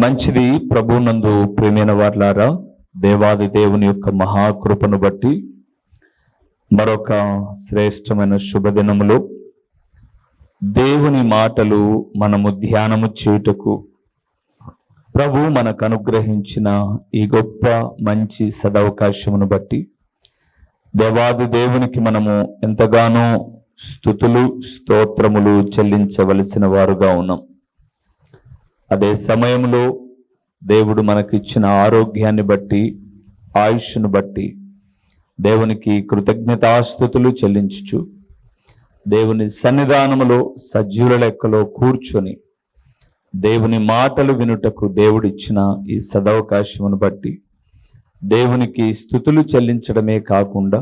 మంచిది ప్రభునందు ప్రేమైన వార్లారా దేవాది దేవుని యొక్క మహాకృపను బట్టి మరొక శ్రేష్టమైన శుభదినములో. దేవుని మాటలు మనము ధ్యానము చేయుటకు ప్రభు మనకు అనుగ్రహించిన ఈ గొప్ప మంచి సదవకాశమును బట్టి దేవాది దేవునికి మనము ఎంతగానో స్థుతులు స్తోత్రములు చెల్లించవలసిన వారుగా ఉన్నాం. అదే సమయంలో దేవుడు మనకిచ్చిన ఆరోగ్యాన్ని బట్టి ఆయుష్ను బట్టి దేవునికి కృతజ్ఞతాస్థుతులు చెల్లించుచు దేవుని సన్నిధానములో సజీవుల లెక్కలో కూర్చొని దేవుని మాటలు వినుటకు దేవుడిచ్చిన ఈ సదవకాశమును బట్టి దేవునికి స్థుతులు చెల్లించడమే కాకుండా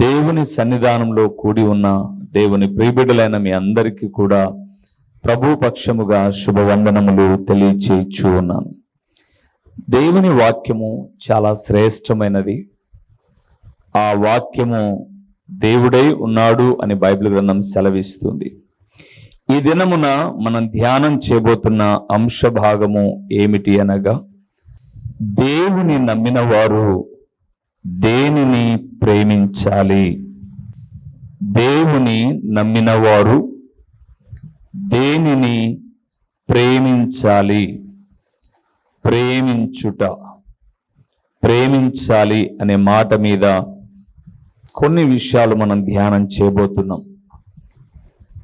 దేవుని సన్నిధానంలో కూడి ఉన్న దేవుని ప్రియబిడ్డలైన మీ అందరికీ కూడా ప్రభు పక్షముగా శుభవందనములు తెలియచేయచ్చు ఉన్నాను దేవుని వాక్యము చాలా శ్రేష్టమైనది. ఆ వాక్యము దేవుడై ఉన్నాడు అని బైబిల్ గ్రంథం సెలవిస్తుంది. ఈ దినమున మనం ధ్యానం చేయబోతున్న అంశ భాగము ఏమిటి అనగా దేవుని నమ్మిన వారు దేనిని ప్రేమించాలి? దేవుని నమ్మినవారు దేనిని ప్రేమించాలి? ప్రేమించుట. ప్రేమించాలి అనే మాట మీద కొన్ని విషయాలు మనం ధ్యానం చేయబోతున్నాం.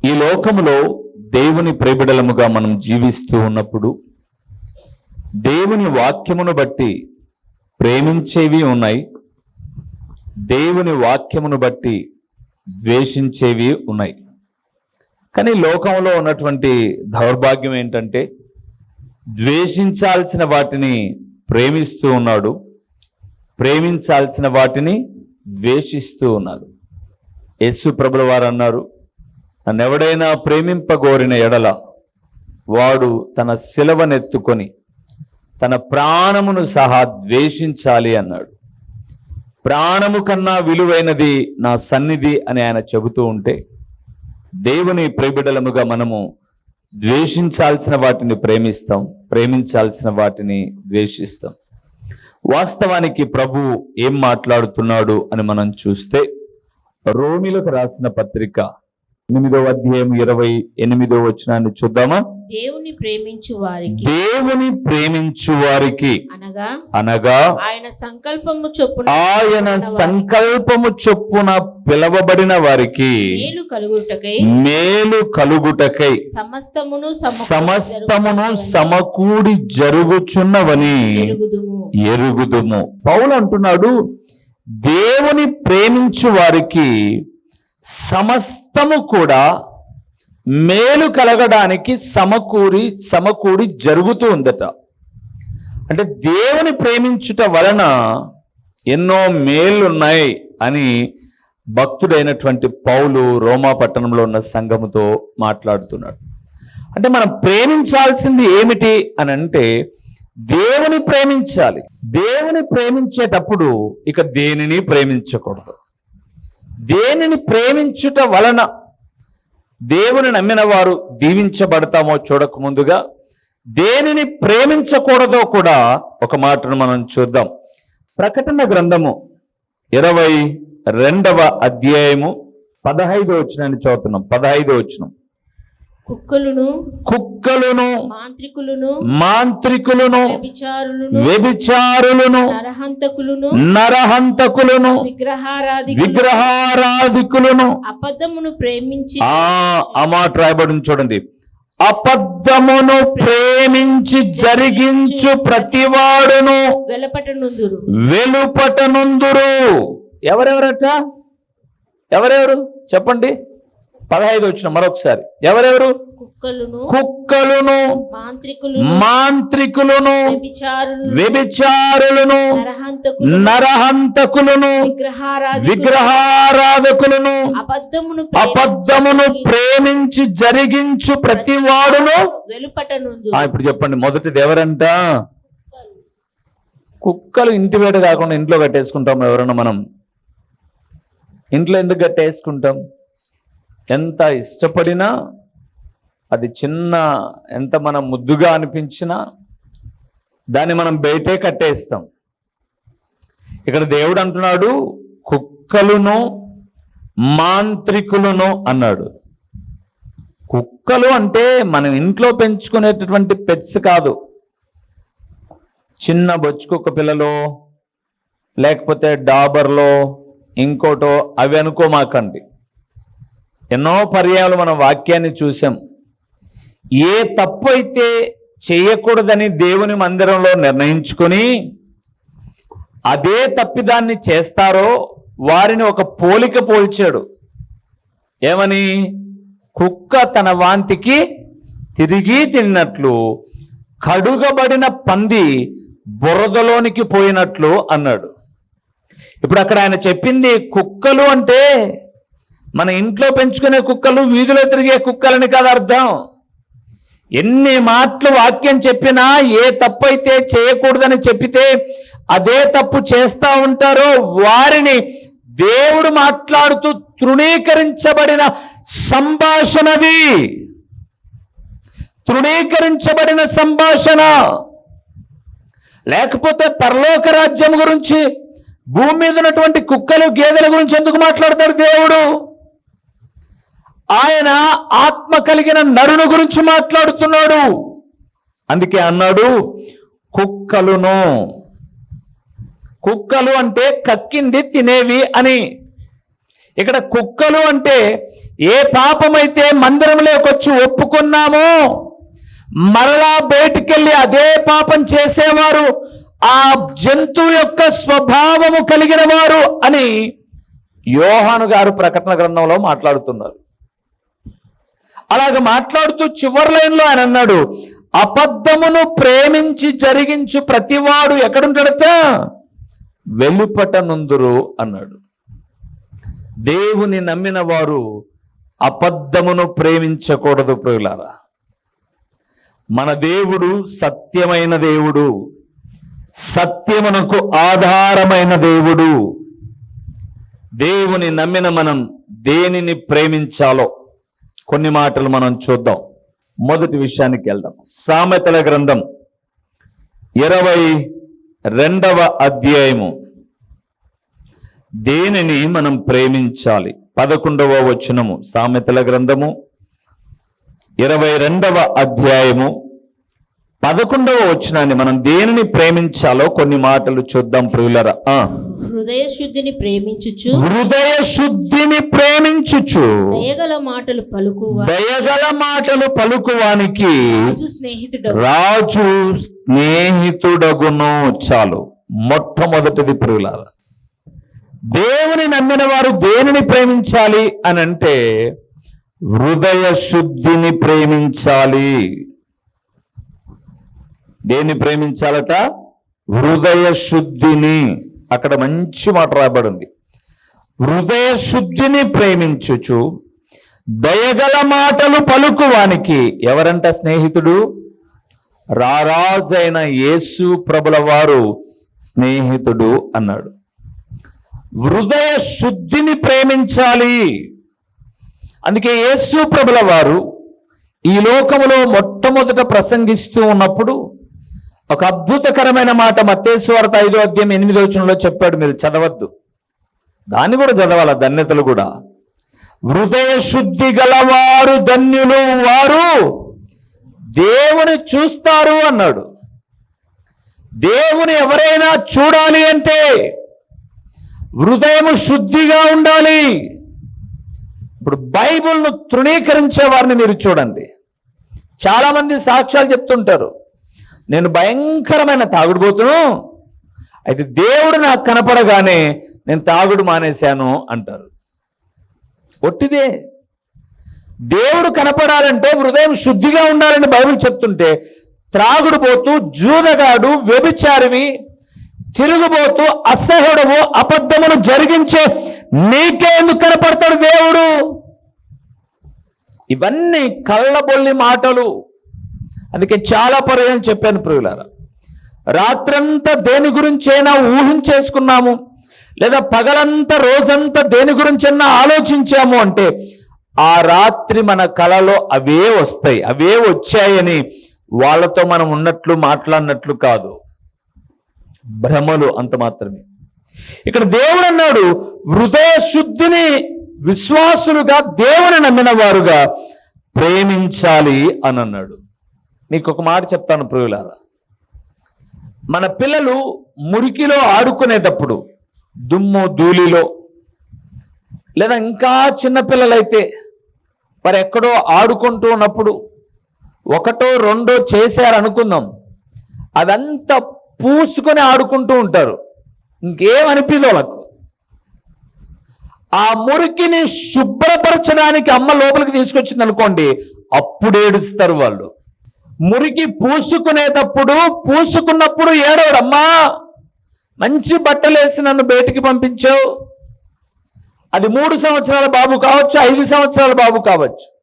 ఈ లోకములో దేవుని ప్రేబిడలముగా మనం జీవిస్తూ ఉన్నప్పుడు దేవుని వాక్యమును బట్టి ప్రేమించేవి ఉన్నాయి. దేవుని వాక్యమును బట్టి ద్వేషించేవి ఉన్నాయి. కానీ లోకంలో ఉన్నటువంటి దౌర్భాగ్యం ఏంటంటే ద్వేషించాల్సిన వాటిని ప్రేమిస్తూ ఉన్నాడు ప్రేమించాల్సిన వాటిని ద్వేషిస్తూ ఉన్నారు యేసు ప్రభుల వారు అన్నారు నన్నెవడైనా ప్రేమింపగోరిన ఎడల వాడు తన శిలవనెత్తుకొని తన ప్రాణమును సహా ద్వేషించాలి అన్నాడు. ప్రాణము కన్నా విలువైనది నా సన్నిధి అని ఆయన చెబుతూ ఉంటే దేవుని ప్రేబిడలముగా మనము ద్వేషించాల్సిన వాటిని ప్రేమిస్తాం ప్రేమించాల్సిన వాటిని ద్వేషిస్తాం. వాస్తవానికి ప్రభు ఏం మాట్లాడుతున్నాడు అని మనం చూస్తే రోమిలకు రాసిన పత్రిక ఎనిమిదో అధ్యాయం ఇరవై ఎనిమిదో వచనాన్ని చూద్దామా? దేవుని ప్రేమించు వారికి. దేవుని ప్రేమించు వారికి. అనగా? అనగా? ఆయన సంకల్పము చొప్పున ఆయన సంకల్పము చొప్పున పిలవబడిన వారికి. మేలు కలుగుటకై. మేలు కలుగుటకై. సమస్తమును సమస్తమును సమకూడి జరుగుచున్నవని ఎరుగుదుము. పౌలు అంటున్నాడు దేవుని ప్రేమించు వారికి మొత్తము కూడా మేలు కలగడానికి సమకూరి సమకూడి జరుగుతూ ఉందట. అంటే దేవుని ప్రేమించుట వలన ఎన్నో మేలున్నాయి అని భక్తుడైనటువంటి పౌలు రోమా పట్టణంలో ఉన్న సంఘముతో మాట్లాడుతున్నాడు. అంటే మనం ప్రేమించాల్సింది ఏమిటి అని అంటే దేవుని ప్రేమించాలి. దేవుని ప్రేమించేటప్పుడు ఇక దేనిని ప్రేమించకూడదు. దేనిని ప్రేమించుట వలన దేవుని నమ్మిన వారు దీవించబడతామో చూడక ముందుగా దేనిని ప్రేమించకూడదో కూడా ఒక మాటను మనం చూద్దాం. ప్రకటన గ్రంథము ఇరవై రెండవ అధ్యాయము పదహైదు వచ్చినాన్ని చదువుతున్నాం. పదహైదు వచ్చినాం కుక్కలును కుక్కలును మాంత్రికులను మాంత్రికులను వ్యభిచారులను నరహంతకులను నరహంతకులను విగ్రహారాధి విగ్రహారాధికులను. అబద్ధమును ప్రేమించి ఆ మాట రాయబడింది చూడండి. అబద్ధమును ప్రేమించి జరిగించు ప్రతివాడును వెలపటనుందురు. వెలుపటనుందురు. ఎవరెవరట? ఎవరెవరు? చెప్పండి. పదహైదు వచ్చిన మరొకసారి. ఎవరెవరు? కుక్కలును మాంత్రికులను వ్యభిచారులను వ్యభిచారులను నరహంతకులు నరహంతకులను విగ్రహారాధి విగ్రహారాధకులను అబద్ధమును ప్రేమించి జరిగించు వెలుపటనుందు. ఆ, ఇప్పుడు చెప్పండి మొదటిది ఎవరంట? కుక్కలు ఇంటి వేట కాకుండా ఇంట్లో కట్టేసుకుంటాం ఎవరన్నా మనం. ఇంట్లో ఎందుకు కట్టేసుకుంటాం? ఎంత ఇష్టపడినా అది చిన్న ఎంత మనం ముద్దుగా అనిపించినా దాన్ని మనం బయటే కట్టేస్తాం. ఇక్కడ దేవుడు అంటున్నాడు కుక్కలును మాంత్రికులను అన్నాడు. కుక్కలు అంటే మనం ఇంట్లో పెంచుకునేటటువంటి పెట్స్ కాదు. చిన్న బొచ్చుకుక్క పిల్లలు లేకపోతే డాబర్లో ఇంకోటో అవి అనుకోమాకండి. ఎన్నో పర్యాయాలు మనం వాక్యాన్ని చూసాం. ఏ తప్పు అయితే చేయకూడదని దేవుని మందిరంలో నిర్ణయించుకొని అదే తప్పిదాన్ని చేస్తారో వారిని ఒక పోలిక పోల్చాడు. ఏమని? కుక్క తన వాంతికి తిరిగి తిన్నట్లు కడుగబడిన పంది బురదలోనికి పోయినట్లు అన్నాడు. ఇప్పుడు అక్కడ ఆయన చెప్పింది కుక్కలు అంటే మన ఇంట్లో పెంచుకునే కుక్కలు వీధిలో తిరిగే కుక్కలని కాదు అర్థం. ఎన్ని మాటలు వాక్యం చెప్పినా ఏ తప్పు అయితే చేయకూడదని చెప్పితే అదే తప్పు చేస్తూ ఉంటారో వారిని దేవుడు మాట్లాడుతూ తృణీకరించబడిన సంభాషణది తృణీకరించబడిన సంభాషణ. లేకపోతే పరలోక రాజ్యం గురించి భూమి మీద ఉన్నటువంటి కుక్కలు గేదెల గురించి ఎందుకు మాట్లాడతాడు దేవుడు? ఆయన ఆత్మ కలిగిన నరుని గురించి మాట్లాడుతున్నాడు. అందుకే అన్నాడు కుక్కలును. కుక్కలు అంటే కక్కింది తినేవి అని. ఇక్కడ కుక్కలు అంటే ఏ పాపమైతే మందిరంలోకి వచ్చి ఒప్పుకున్నామో మరలా బయటికెళ్ళి అదే పాపం చేసేవారు ఆ జంతువు యొక్క స్వభావము కలిగిన వారు అని యోహాను గారు ప్రకటన గ్రంథంలో మాట్లాడుతున్నారు. అలాగ మాట్లాడుతూ చివరి లైన్లో ఆయన అన్నాడు అబద్ధమును ప్రేమించి జరిగించు ప్రతివాడు ఎక్కడుంటాడట? వెలుపట నుందురు అన్నాడు. దేవుని నమ్మిన వారు అబద్ధమును ప్రేమించకూడదు ప్రియులారా. మన దేవుడు సత్యమైన దేవుడు సత్యమునకు ఆధారమైన దేవుడు. దేవుని నమ్మిన మనం దేనిని ప్రేమించాలో కొన్ని మాటలు మనం చూద్దాం. మొదటి విషయానికి వెళ్దాం. సామెతల గ్రంథం ఇరవై రెండవ అధ్యాయము. దేనిని మనం ప్రేమించాలి? పదకొండవ వచనము సామెతల గ్రంథము ఇరవై రెండవ అధ్యాయము. పదకొండవ వచనాన్ని మనం దేనిని ప్రేమించాలో కొన్ని మాటలు చూద్దాం ప్రియులరా. హృదయ శుద్ధిని ప్రేమించుచు హృదయ శుద్ధిని ప్రేమించుచు దయగల మాటలు పలుకువ దయగల మాటలు పలుకువానికి రాజు స్నేహితుడు రాజు స్నేహితుడగును. చాలు. మొట్టమొదటిది ప్రియులారా. దేవుని నమ్మిన వారు దేనిని ప్రేమించాలి అని అంటే హృదయ శుద్ధిని ప్రేమించాలి. దేన్ని ప్రేమించాలట? హృదయ శుద్ధిని అక్కడ మంచి మాట రాబడింది హృదయ శుద్ధిని ప్రేమించుచు దయగల మాటలు పలుకువానికి ఎవరంట స్నేహితుడు? రారాజైన యేసు ప్రభుల వారు స్నేహితుడు అన్నాడు. హృదయ శుద్ధిని ప్రేమించాలి. అందుకే యేసు ప్రభుల వారు ఈ లోకములో మొట్టమొదట ప్రసంగిస్తూ ఉన్నప్పుడు ఒక అద్భుతకరమైన మాట మత్తేశ్వార్త ఐదో అధ్యాయం ఎనిమిదో వచనంలో చెప్పాడు మీరు చదవద్దు. దాన్ని కూడా చదవాల ధన్యతలు కూడా. హృదయ శుద్ధి గలవారు ధన్యులు వారు దేవుని చూస్తారు అన్నాడు. దేవుని ఎవరైనా చూడాలి అంటే హృదయం శుద్ధిగా ఉండాలి. ఇప్పుడు బైబిల్ను తృణీకరించే వారిని మీరు చూడండి. చాలామంది సాక్ష్యాలు చెప్తుంటారు. నేను భయంకరమైన తాగుడుపోతును అయితే దేవుడు నాకు కనపడగానే నేను తాగుడు మానేశాను అంటారు. ఒట్టిదే. దేవుడు కనపడాలంటే హృదయం శుద్ధిగా ఉండాలని బైబిల్ చెప్తుంటే త్రాగుడు పోతూ జూదగాడు వ్యభిచారివి తిరుగుబోతూ అసహ్యుడము అబద్ధమును జరిగించే నీకే ఎందుకు కనపడతాడు దేవుడు? ఇవన్నీ కళ్ళబొల్లి మాటలు. అందుకే చాలా పర్యాలు చెప్పాను ప్రియులారా. రాత్రంతా దేని గురించైనా ఊహించేసుకున్నాము లేదా పగలంతా రోజంతా దేని గురించైనా ఆలోచించాము అంటే ఆ రాత్రి మన కలలో అవే వస్తాయి అవే వచ్చాయని వాళ్ళతో మనం ఉన్నట్లు మాట్లాడినట్లు కాదు. భ్రమలు అంత మాత్రమే. ఇక్కడ దేవుడు అన్నాడు హృదయ శుద్ధిని విశ్వాసులుగా దేవుని నమ్మిన వారుగా ప్రేమించాలి అని అన్నాడు. మీకు ఒక మాట చెప్తాను ప్రియులారా. మన పిల్లలు మురికిలో ఆడుకునేటప్పుడు దుమ్ము ధూళిలో లేదా ఇంకా చిన్నపిల్లలైతే వారు ఎక్కడో ఆడుకుంటూ ఉన్నప్పుడు ఒకటో రెండో చేశారనుకుందాం. అదంతా పూసుకొని ఆడుకుంటూ ఉంటారు. ఇంకేం వాళ్ళకు. ఆ మురికిని శుభ్రపరచడానికి అమ్మ లోపలికి తీసుకొచ్చింది అనుకోండి అప్పుడు ఏడుస్తారు వాళ్ళు. మురికి పూసుకునేటప్పుడు పూసుకున్నప్పుడు ఏడవడమ్మా. మంచి బట్టలు వేసి నన్ను బయటికి పంపించావు. అది మూడు సంవత్సరాల బాబు కావచ్చు ఐదు సంవత్సరాల బాబు కావచ్చు.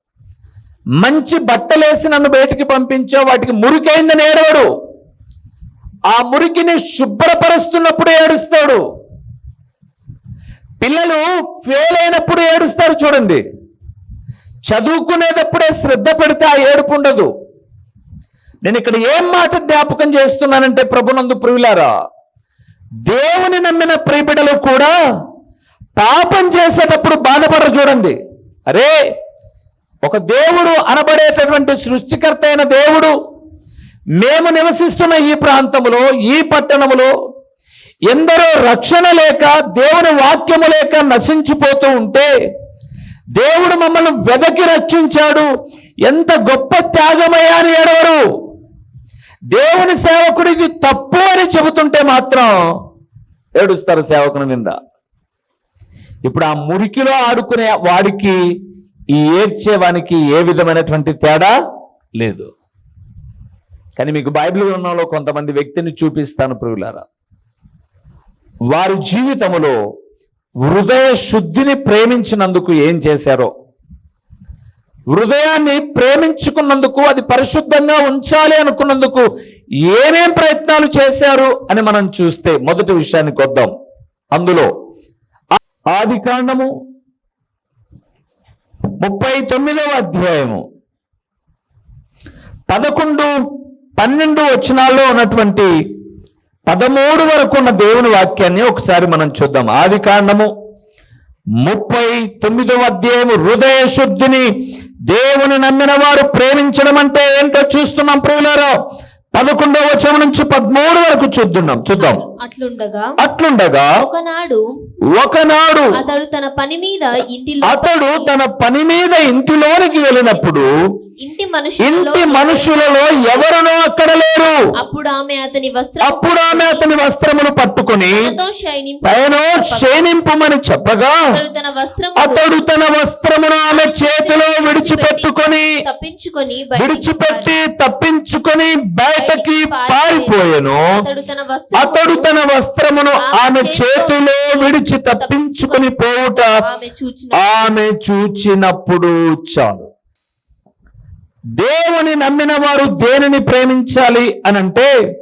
మంచి బట్టలేసి నన్ను బయటికి పంపించావు వాటికి మురికైందని ఏడవడు. ఆ మురికిని శుభ్రపరుస్తున్నప్పుడు ఏడుస్తాడు. పిల్లలు ఫెయిల్ అయినప్పుడు ఏడుస్తారు చూడండి. చదువుకునేటప్పుడే శ్రద్ధ పెడితే ఆ ఏడుపు ఉండదు. నేను ఇక్కడ ఏం మాట జ్ఞాపకం చేస్తున్నానంటే ప్రభునందు ప్రియులారా దేవుని నమ్మిన ప్రియబిడలు కూడా పాపం చేసేటప్పుడు బాధపడరు చూడండి. అరే ఒక దేవుడు అనబడేటటువంటి సృష్టికర్త అయిన దేవుడు మేము నివసిస్తున్న ఈ ప్రాంతములో ఈ పట్టణములో ఎందరో రక్షణ లేక దేవుని వాక్యము లేక నశించిపోతూ ఉంటే దేవుడు మమ్మల్ని వెదకి రక్షించాడు. ఎంత గొప్ప త్యాగమయ్యాని ఏడవరు. దేవుని సేవకుడికి తప్పు అని చెబుతుంటే మాత్రం ఏడుస్తారు సేవకుని మీద ఇప్పుడు ఆ మురికిలో ఆడుకునే వాడికి ఈ ఏడ్చేవానికి ఏ విధమైనటువంటి తేడా లేదు. కానీ మీకు బైబిల్ గ్రంథంలో కొంతమంది వ్యక్తిని చూపిస్తాను ప్రియులారా. వారి జీవితములో హృదయ శుద్ధిని ప్రేమించినందుకు ఏం చేశారో హృదయాన్ని ప్రేమించుకున్నందుకు అది పరిశుద్ధంగా ఉంచాలి అనుకున్నందుకు ఏమేం ప్రయత్నాలు చేశారు అని మనం చూస్తే మొదటి విషయానికి వద్దాం అందులో ఆది కాండము ముప్పై తొమ్మిదవ అధ్యాయము. పదకొండు పన్నెండు వచనాల్లో ఉన్నటువంటి పదమూడు వరకు ఉన్న దేవుని వాక్యాన్ని ఒకసారి మనం చూద్దాం. ఆది కాండము ముప్పై తొమ్మిదవ అధ్యాయము. హృదయ శుద్ధిని దేవుని నమ్మిన వారు ప్రేమించడం అంటే ఏంటో చూస్తున్నాం ప్రియులారా. పదకొండవ వచనం నుంచి పదమూడు వరకు చూద్దాం చూద్దాం. అట్లుండగా అట్లుండగా ఒకనాడు ఒకనాడు అతడు తన పని మీద ఇంటిలో అతడు తన పని మీద ఇంటిలోనికి వెళ్ళినప్పుడు ఇంటి మనుషులలో ఇంటి మనుషులలో ఎవరునో అక్కడ లేరు. అప్పుడు ఆమె అతని వస్త్రం అప్పుడు ఆమె అతని వస్త్రమును పట్టుకొని క్షేణింపుమని చెప్పగా అతడు తన వస్త్రం అతడు తన వస్త్రమును ఆమె చేతిలో విడిచిపెట్టుకొని తప్పించుకొని విడిచిపెట్టి తప్పించుకొని బయటకి పారిపోయెను. అతడు తన వస్త్రం అతడు తన వస్త్రమును ఆమె చేతిలో విడిచి తప్పించుకొని పోవుట ఆమె చూచిన ఆమె చూచినప్పుడు చాలు. దేవుని నమ్మిన వారు దేనిని ప్రేమించాలి అని అంటే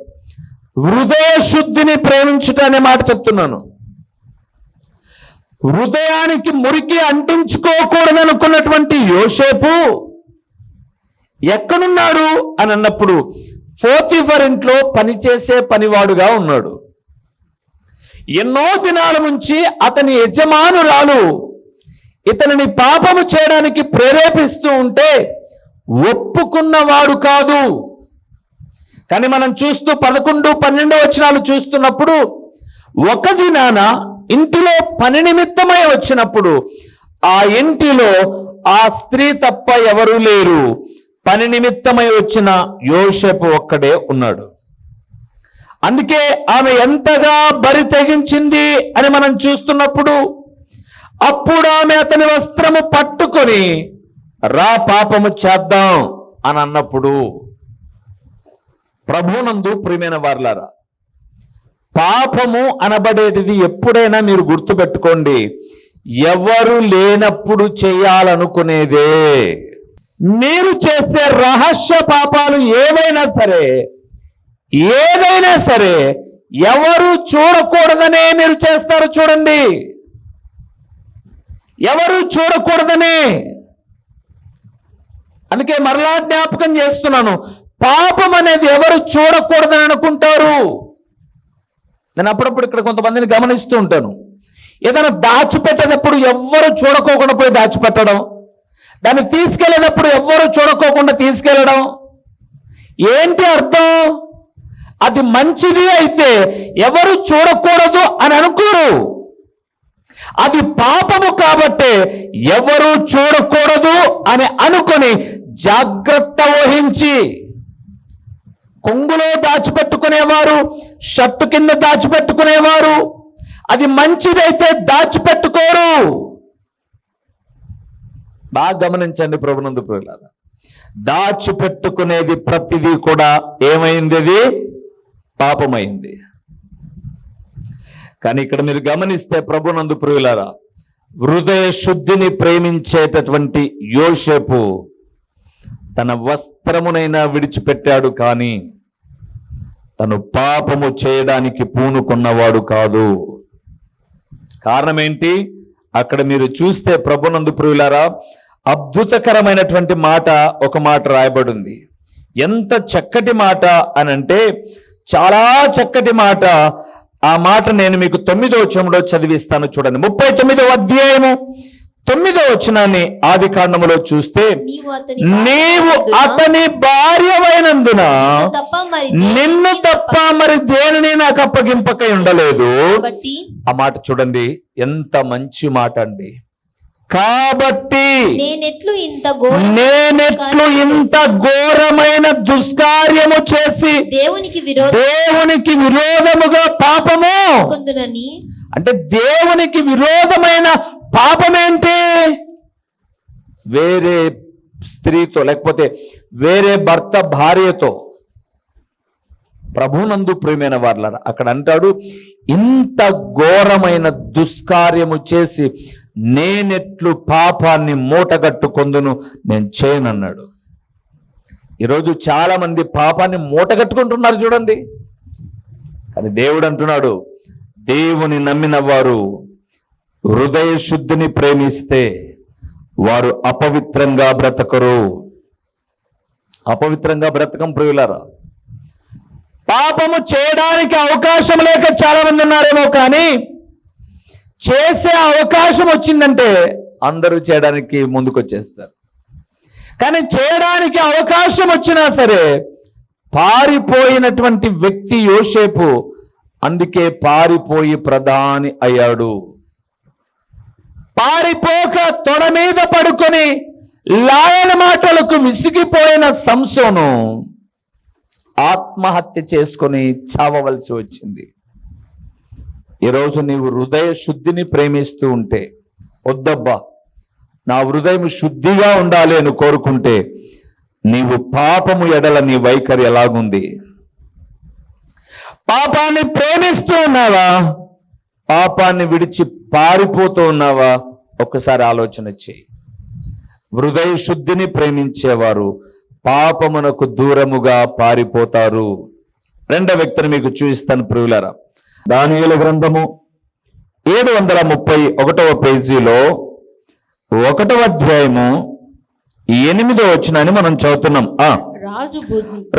హృదయ శుద్ధిని ప్రేమించుట అనే మాట చెప్తున్నాను. హృదయానికి మురికి అంటించుకోకూడదనుకున్నటువంటి యోసేపు ఎక్కడున్నాడు? అని అన్నప్పుడు పోతిఫర్ ఇంట్లో పనిచేసే పనివాడుగా ఉన్నాడు. ఎన్నో దినాల నుంచి అతని యజమానురాలు ఇతనిని పాపము చేయడానికి ప్రేరేపిస్తూ ఉంటే ఒప్పుకున్నవాడు కాదు. కానీ మనం చూస్తూ పదకొండు పన్నెండు వచనాలు చూస్తున్నప్పుడు ఒక దినాన ఇంటిలో పని నిమిత్తమై వచ్చినప్పుడు ఆ ఇంటిలో ఆ స్త్రీ తప్ప ఎవరూ లేరు. పని నిమిత్తమై వచ్చిన యోషపు ఒక్కడే ఉన్నాడు. అందుకే ఆమె ఎంతగా బరి తెగించింది అని మనం చూస్తున్నప్పుడు అప్పుడు ఆమె అతని వస్త్రము పట్టుకొని రా పాపము చేద్దాం అని అన్నప్పుడు ప్రభునందు ప్రియమైన వార్లారా పాపము అనబడేటిది ఎప్పుడైనా మీరు గుర్తుపెట్టుకోండి ఎవరు లేనప్పుడు చేయాలనుకునేదే. మీరు చేసే రహస్య పాపాలు ఏవైనా సరే ఏదైనా సరే ఎవరు చూడకూడదనే మీరు చేస్తారు చూడండి. ఎవరు చూడకూడదనే. అందుకే మరలా జ్ఞాపకం చేస్తున్నాను. పాపం అనేది ఎవరు చూడకూడదని అనుకుంటారు. నేను అప్పుడప్పుడు ఇక్కడ కొంతమందిని గమనిస్తూ ఉంటాను. ఏదైనా దాచిపెట్టేటప్పుడు ఎవ్వరు చూడకోకుండా పోయి దాచిపెట్టడం. దాన్ని తీసుకెళ్ళేటప్పుడు ఎవ్వరు చూడకోకుండా తీసుకెళ్ళడం. ఏంటి అర్థం? అది మంచిది అయితే ఎవరు చూడకూడదు అని అనుకోరు. అది పాపము కాబట్టి ఎవరు చూడకూడదు అని అనుకొని జాగ్రత్త వహించి కొంగులో దాచిపెట్టుకునేవారు షర్టు కింద దాచిపెట్టుకునేవారు. అది మంచిదైతే దాచిపెట్టుకోరు. బాగా గమనించండి ప్రభునందు ప్రహ్లాద. దాచిపెట్టుకునేది ప్రతిదీ కూడా ఏమైంది అది? పాపమైంది. కానీ ఇక్కడ మీరు గమనిస్తే ప్రభునందు ప్రియులారా హృదయ శుద్ధిని ప్రేమించేటటువంటి యోషేపు తన వస్త్రమునైనా విడిచిపెట్టాడు కానీ తను పాపము చేయడానికి పూనుకున్నవాడు కాదు. కారణం ఏంటి అక్కడ మీరు చూస్తే ప్రభునందు ప్రియులారా అద్భుతకరమైనటువంటి మాట ఒక మాట రాయబడింది. ఎంత చక్కటి మాట అని అంటే చాలా చక్కటి మాట. ఆ మాట నేను మీకు తొమ్మిదో వచనంలో చదివిస్తాను చూడండి. ముప్పై తొమ్మిదో అధ్యాయము. తొమ్మిదో వచనాన్ని ఆది కాండములో చూస్తే నీవు అతని మరి నిన్ను తప్ప మరి దేనిని నాకు అప్పగింపకై ఉండలేదు. ఆ మాట చూడండి. ఎంత మంచి మాట అండి. కాబట్టి నేనెట్లు ఇంత ఘోర నేనెట్లు ఇంత ఘోరమైన దుష్కార్యము చేసి దేవునికి విరోధం దేవునికి విరోధముగా పాపము? అంటే దేవునికి విరోధమైన పాపమేంటి? వేరే స్త్రీతో లేకపోతే వేరే భర్త భార్యతో ప్రభునందు ప్రియమైన వార్లారా అక్కడ అంటాడు ఇంత ఘోరమైన దుష్కార్యము చేసి నేనెట్లు పాపాన్ని మూటగట్టుకొందును నేను చేయనన్నాడు. ఈరోజు చాలా మంది పాపాన్ని మూటగట్టుకుంటున్నారు చూడండి. కానీ దేవుడు అంటున్నాడు దేవుని నమ్మిన వారు హృదయ శుద్ధిని ప్రేమిస్తే వారు అపవిత్రంగా బ్రతకరు. అపవిత్రంగా బ్రతకం ప్రియులరా. పాపము చేయడానికి అవకాశం లేక చాలా మంది ఉన్నారేమో కానీ చేసే అవకాశం వచ్చిందంటే అందరూ చేయడానికి ముందుకొచ్చేస్తారు. కానీ చేయడానికి అవకాశం వచ్చినా సరే పారిపోయినటువంటి వ్యక్తి యోసేపు అందుకే పారిపోయి ప్రధాని అయ్యాడు. పారిపోక తొడ మీద పడుకొని లాయన మాటలకు విసిగిపోయిన సంసోను ఆత్మహత్య చేసుకొని చావవలసి వచ్చింది. ఈరోజు నీవు హృదయ శుద్ధిని ప్రేమిస్తూ ఉంటే వద్దబ్బా నా హృదయం శుద్ధిగా ఉండాలి అని కోరుకుంటే నీవు పాపము ఎడల నీ వైఖరి ఎలాగుంది? పాపాన్ని ప్రేమిస్తూ ఉన్నావా? పాపాన్ని విడిచి పారిపోతూ ఉన్నావా? ఒక్కసారి ఆలోచన చేయి. హృదయ శుద్ధిని ప్రేమించేవారు పాపమునకు దూరముగా పారిపోతారు. రెండో వ్యక్తిని మీకు చూపిస్తాను ప్రియులరా. దానియుల గ్రంథము ఏడు వందల ముప్పై ఒకటవ పేజీలో ఒకటవ అధ్యాయము ఎనిమిదో వచ్చినని మనం చదువుతున్నాం.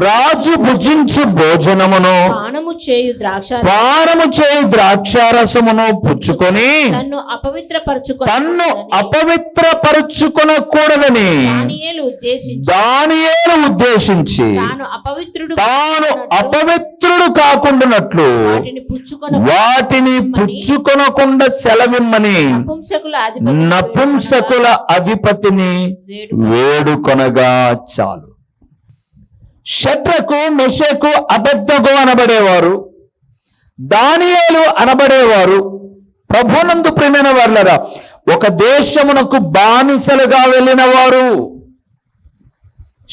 రాజు భుజించు భోజనమును పానము చేయు ద్రాక్ష పానము చేయి ద్రాక్షారసమును పుచ్చుకొని తన్ను అపవిత్రపరచుకొని తన్ను అపవిత్రపరుచుకొనకూడదని. దానియేలు ఉద్దేశించి. దానియేలు ఉద్దేశించి తాను అపవిత్రుడు తాను అపవిత్రుడు కాకుండానట్లు వాటిని పుచ్చుకొన వాటిని పుచ్చుకొనకుండా సెలవిమ్మని నపుంసకుల అధిపతి నపుంసకుల అధిపతిని వేడు వేడుకొనగా చాలు. షట్రకు మెషకు అబద్ధకు అనబడేవారు. దానియాలు అనబడేవారు. ప్రభునందు ప్రేమైన వర్లరా ఒక దేశమునకు బానిసలుగా వెళ్ళిన వారు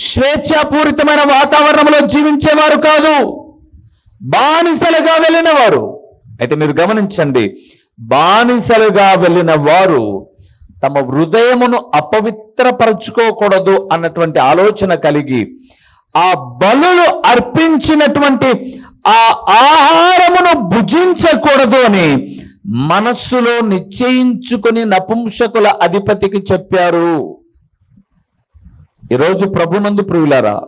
స్వేచ్ఛాపూరితమైన వాతావరణంలో జీవించేవారు కాదు బానిసలుగా వెళ్ళిన వారు అయితే మీరు గమనించండి బానిసలుగా వెళ్ళిన వారు తమ హృదయమును అపవిత్రపరచుకోకూడదు అన్నటువంటి ఆలోచన కలిగి ఆ బలులు అర్పించినటువంటి ఆ ఆహారమును భుజించకూడదు అని మనస్సులో నిశ్చయించుకుని నపుంసకుల అధిపతికి చెప్పారు. ఈరోజు ప్రభునందు ప్రియులారా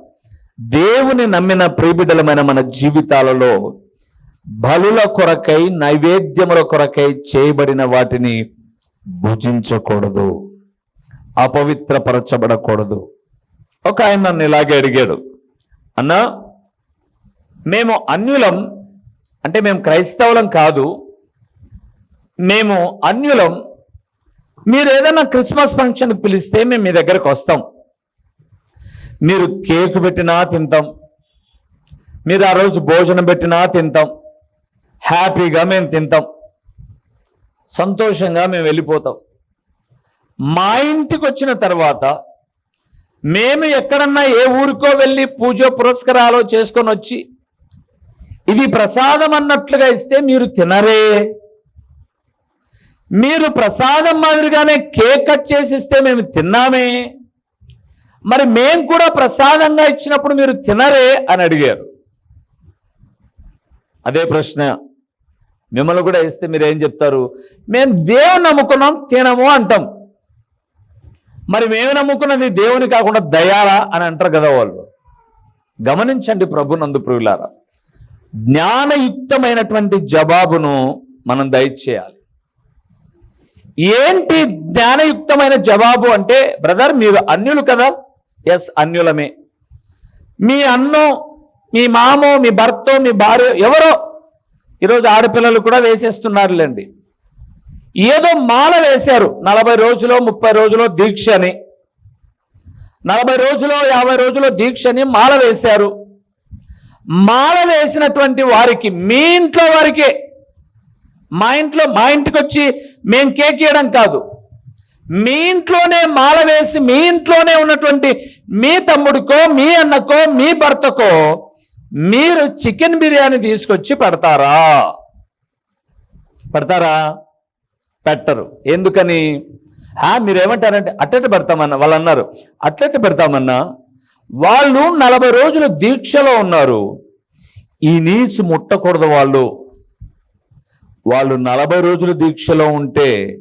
దేవుని నమ్మిన ప్రియబిడ్డలమైన మన జీవితాలలో బలుల కొరకై నైవేద్యముల కొరకై చేయబడిన వాటిని భుజించకూడదు. అపవిత్రపరచబడకూడదు. ఒక ఆయన నన్ను ఇలాగే అడిగాడు. అన్నా మేము అన్యులం అంటే మేము క్రైస్తవులం కాదు మేము అన్యులం మీరు ఏదైనా క్రిస్మస్ ఫంక్షన్కి పిలిస్తే మేము మీ దగ్గరకు వస్తాం. మీరు కేక్ పెట్టినా తింటాం. మీరు ఆ రోజు భోజనం పెట్టినా తింటాం. హ్యాపీగా మేము తింటాం. సంతోషంగా మేము వెళ్ళిపోతాం. మా ఇంటికి వచ్చిన తర్వాత మేము ఎక్కడన్నా ఏ ఊరికో వెళ్ళి పూజ పురస్కారాలు చేసుకొని వచ్చి ఇది ప్రసాదం అన్నట్లుగా ఇస్తే మీరు తినరే. మీరు ప్రసాదం మాదిరిగానే కేక్ కట్ చేసి ఇస్తే మేము తిన్నామే. మరి మేము కూడా ప్రసాదంగా ఇచ్చినప్పుడు మీరు తినరే అని అడిగారు. అదే ప్రశ్న. మిమ్మల్ని కూడా ఇస్తే మీరు ఏం చెప్తారు? మేము దేవుని నమ్ముకున్నాం తినము అంటాం. మరి మేము నమ్ముకున్నది దేవుని కాకుండా దయాలా అని అంటారు కదా వాళ్ళు. గమనించండి ప్రభు నందు ప్రియులారా. జ్ఞానయుక్తమైనటువంటి జవాబును మనం దయచేయాలి. ఏంటి జ్ఞానయుక్తమైన జవాబు అంటే బ్రదర్ మీరు అన్యులు కదా? ఎస్ అన్యులమే. మీ అన్నో మీ మామో మీ భర్తో మీ భార్య ఎవరో? ఈరోజు ఆడపిల్లలు కూడా వేసేస్తున్నారులేండి. ఏదో మాల వేశారు. నలభై రోజులో ముప్పై రోజులో దీక్ష అని నలభై రోజులో యాభై రోజులో దీక్షని మాల వేశారు. మాల వేసినటువంటి వారికి మీ ఇంట్లో వారికే. మా ఇంట్లో మా ఇంటికి వచ్చి మేం కేక్ ఇవ్వడం కాదు. మీ ఇంట్లోనే మాల వేసి మీ ఇంట్లోనే ఉన్నటువంటి మీ తమ్ముడికో మీ అన్నకో మీ భర్తకో మీరు చికెన్ బిర్యానీ తీసుకొచ్చి పెడతారా? పెడతారా? పెట్టరు. ఎందుకని? ఆ మీరేమంటారంటే అట్లెట్ పెడతామన్నా? వాళ్ళు అన్నారు అట్లెట్ పెడతామన్నా? వాళ్ళు నలభై రోజులు దీక్షలో ఉన్నారు. ఈ నీసు ముట్టకూడదు వాళ్ళు. వాళ్ళు నలభై రోజులు దీక్షలో ఉంటే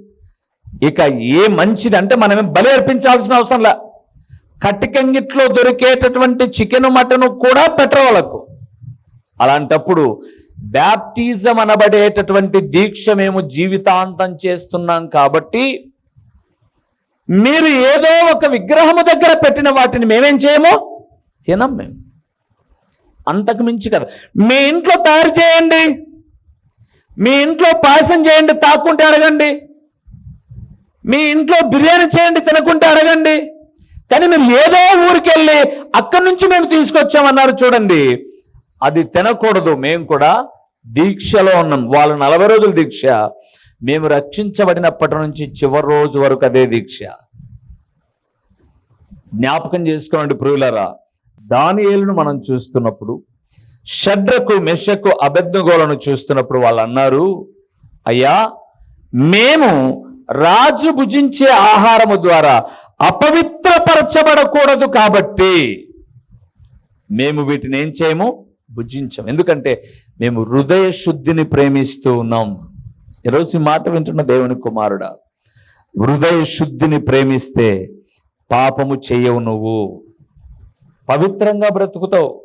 ఇక ఏ మంచిది అంటే మనమే బలి అర్పించాల్సిన అవసరం లే. కట్టికంగిట్లో దొరికేటటువంటి చికెన్ మటన్ కూడా పెట్టరు వాళ్ళకు. అలాంటప్పుడు బ్యాప్టిజం అనబడేటటువంటి దీక్ష మేము జీవితాంతం చేస్తున్నాం కాబట్టి మీరు ఏదో ఒక విగ్రహము దగ్గర పెట్టిన వాటిని మేమేం చేయము? తినం మేము. అంతకు మించి కదా. మీ ఇంట్లో తయారు చేయండి. మీ ఇంట్లో పాయసం చేయండి తాక్కుంటే అడగండి. మీ ఇంట్లో బిర్యానీ చేయండి తినకుంటే అడగండి. కానీ మేము ఏదో ఊరికి వెళ్ళి అక్కడి నుంచి మేము తీసుకొచ్చామన్నారు చూడండి. అది తినకూడదు. మేము కూడా దీక్షలో ఉన్నాం. వాళ్ళు నలభై రోజుల దీక్ష. మేము రక్షించబడినప్పటి నుంచి చివరి రోజు వరకు అదే దీక్ష. జ్ఞాపకం చేసుకోండి ప్రియులరా. దానియేలును మనం చూస్తున్నప్పుడు షడ్రకు మెషకు అబెద్నగోలను చూస్తున్నప్పుడు వాళ్ళు అన్నారు అయ్యా మేము రాజు భుజించే ఆహారము ద్వారా అపవిత్రపరచబడకూడదు కాబట్టి మేము వీటిని ఏం చేయము? భుజించం. ఎందుకంటే మేము హృదయ శుద్ధిని ప్రేమిస్తూ ఉన్నాం. ఈరోజు ఈ మాట వింటున్న దేవుని కుమారుడా హృదయ శుద్ధిని ప్రేమిస్తే పాపము చేయవు నువ్వు. పవిత్రంగా బ్రతుకుతావు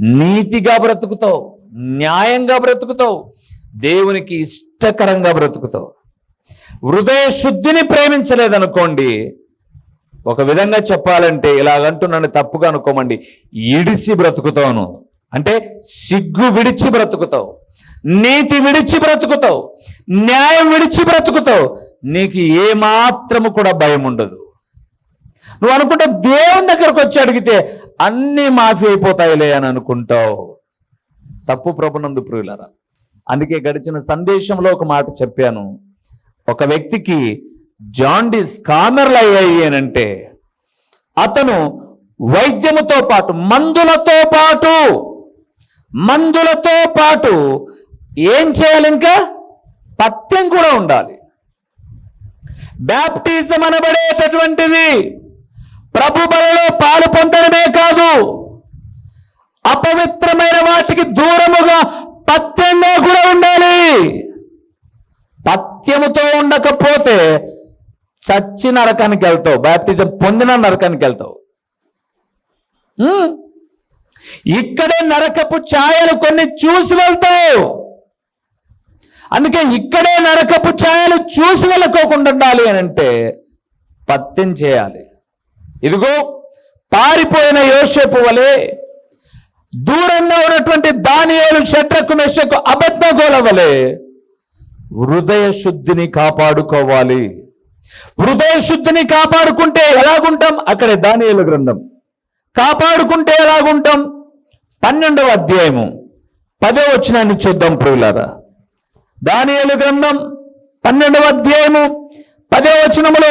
నీతిగా బ్రతుకుతావు న్యాయంగా బ్రతుకుతావు దేవునికి ఇష్టకరంగా బ్రతుకుతావు. హృదయ శుద్ధిని ప్రేమించలేదనుకోండి ఒక విధంగా చెప్పాలంటే ఇలాగంటూ నన్ను తప్పుగా అనుకోమండి ఇడిసి బ్రతుకుతాను. అంటే సిగ్గు విడిచి బ్రతుకుతావు నీతి విడిచి బ్రతుకుతావు న్యాయం విడిచి బ్రతుకుతావు నీకు ఏ మాత్రము కూడా భయం ఉండదు. నువ్వు అనుకుంటే దేవుని దగ్గరకు వచ్చి అడిగితే అన్నీ మాఫీ అయిపోతాయిలే అని అనుకుంటావు. తప్పు ప్రభునందు ప్రియులరా అందుకే గడిచిన సందేశంలో ఒక మాట చెప్పాను. ఒక వ్యక్తికి జాండీస్ కామెర్లు అయ్యాయి అని అంటే అతను వైద్యముతో పాటు మందులతో పాటు మందులతో పాటు ఏం చేయాలి ఇంకా? పత్యం కూడా ఉండాలి. బ్యాప్టిజం అనబడేటటువంటిది. ప్రభు బలలో పాలు పొందడమే కాదు. అపవిత్రమైన వాటికి దూరముగా పత్యంగా కూడా ఉండాలి. పత్యముతో ఉండకపోతే చచ్చి నరకానికి వెళ్తావు బ్యాప్టిజం పొందిన నరకానికి వెళ్తావు. ఇక్కడే నరకపు ఛాయలు కొన్ని చూసి వెళ్తావు. అందుకే ఇక్కడే నరకపు ఛాయలు చూసి వెళ్ళకోకుండా ఉండాలి అని అంటే పత్యం చేయాలి. ఇదిగో పారిపోయిన యోసేపు వలె దూరంగా ఉన్నటువంటి దానియేలు షట్రకు మెషకు అబద్ధగోల వలె హృదయ శుద్ధిని కాపాడుకోవాలి. హృదయ శుద్ధిని కాపాడుకుంటే ఎలాగుంటాం? అక్కడే దానియేలు గ్రంథం. కాపాడుకుంటే ఎలాగుంటాం? పన్నెండవ అధ్యాయము. పదో వచనాన్ని చూద్దాం ప్రియులారా. దానియేలు గ్రంథం పన్నెండవ అధ్యాయము. పదో వచనములో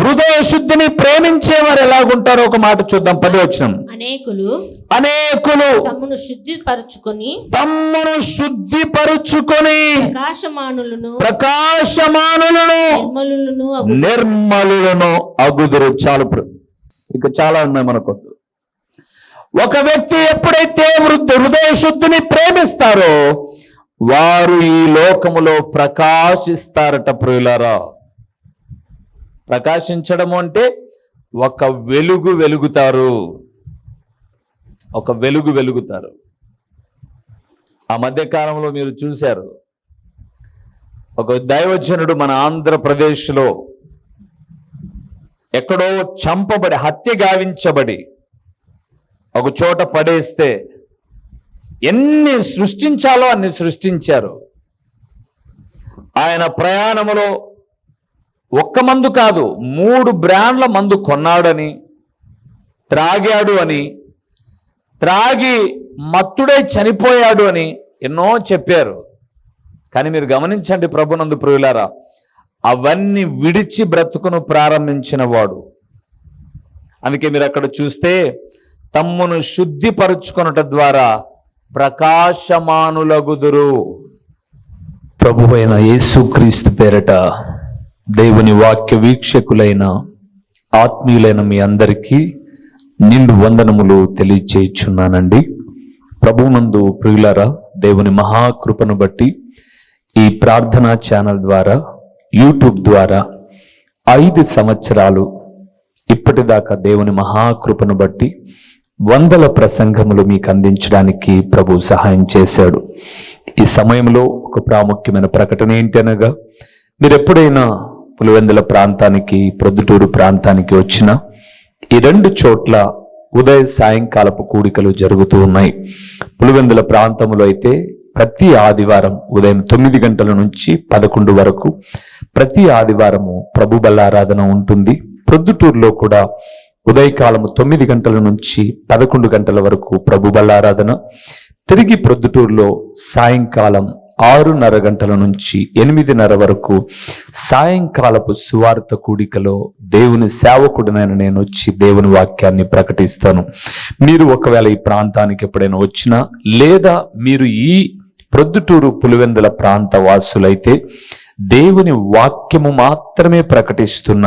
హృదయ శుద్ధిని ప్రేమించేవారు ఎలాగుంటారో ఒక మాట చూద్దాం. పదో వచనం. అనేకులు అనేకులు తమ్మును శుద్ధిపరచుకొని తమ్మును శుద్ధిపరుచుకొని ప్రకాశమానులను ప్రకాశమానులను నిర్మలులను నిర్మలులను అగుదురు. చాలు ఇక చాలా ఉన్నాయి మనకొద్దు ఒక వ్యక్తి ఎప్పుడైతే వృద్ధ హృదయ శుద్ధిని ప్రేమిస్తారో వారు ఈ లోకములో ప్రకాశిస్తారట ప్రియులరా. ప్రకాశించడము అంటే ఒక వెలుగు వెలుగుతారు. ఒక వెలుగు వెలుగుతారు. ఆ మధ్యకాలంలో మీరు చూశారు. ఒక దైవజనుడు మన ఆంధ్రప్రదేశ్లో ఎక్కడో చంపబడి హత్య గావించబడి ఒక చోట పడేస్తే ఎన్ని సృష్టించాలో అన్ని సృష్టించారు. ఆయన ప్రయాణములో ఒక్క మందు కాదు మూడు బ్రాండ్ల మందు కొన్నాడని త్రాగాడు అని త్రాగి మత్తుడై చనిపోయాడు అని ఎన్నో చెప్పారు. కానీ మీరు గమనించండి ప్రభునందు ప్రియులారా అవన్నీ విడిచి బ్రతుకును ప్రారంభించిన వాడు అందుకే మీరు అక్కడ చూస్తే తమ్మును శుద్ధిపరుచుకొనుట ద్వారా ప్రకాశమానులగుదురు. ప్రభు అయిన యేసుక్రీస్తు పేరట దేవుని వాక్య వీక్షకులైన ఆత్మీయులైన మీ అందరికీ నిండు వందనములు తెలియచేయుచున్నానండి. ప్రభునందు ప్రియులరా దేవుని మహాకృపను బట్టి ఈ ప్రార్థనా ఛానల్ ద్వారా యూట్యూబ్ ద్వారా ఐదు సంవత్సరాలు ఇప్పటిదాకా దేవుని మహాకృపను బట్టి వందల ప్రసంగములు మీకు అందించడానికి ప్రభు సహాయం చేశాడు. ఈ సమయంలో ఒక ప్రాముఖ్యమైన ప్రకటన ఏంటి అనగా మీరు ఎప్పుడైనా పులివెందుల ప్రాంతానికి ప్రొద్దుటూరు ప్రాంతానికి వచ్చినా ఈ రెండు చోట్ల ఉదయ సాయంకాలపు కూడికలు జరుగుతూ ఉన్నాయి. పులివెందుల ప్రాంతంలో అయితే ప్రతి ఆదివారం ఉదయం తొమ్మిది గంటల నుంచి పదకొండు వరకు ప్రతి ఆదివారము ప్రభు బల్లారాధన ఉంటుంది. ప్రొద్దుటూరులో కూడా ఉదయకాలము తొమ్మిది గంటల నుంచి పదకొండు గంటల వరకు ప్రభు బల్లారాధన తిరిగి ప్రొద్దుటూరులో సాయంకాలం ఆరున్నర గంటల నుంచి ఎనిమిదిన్నర వరకు సాయంకాలపు సువార్త కూడికలో దేవుని సేవకుడినైన నేను వచ్చి దేవుని వాక్యాన్ని ప్రకటిస్తాను. మీరు ఒకవేళ ఈ ప్రాంతానికి ఎప్పుడైనా వచ్చినా లేదా మీరు ఈ ప్రొద్దుటూరు పులివెందుల ప్రాంత వాసులైతే దేవుని వాక్యము మాత్రమే ప్రకటిస్తున్న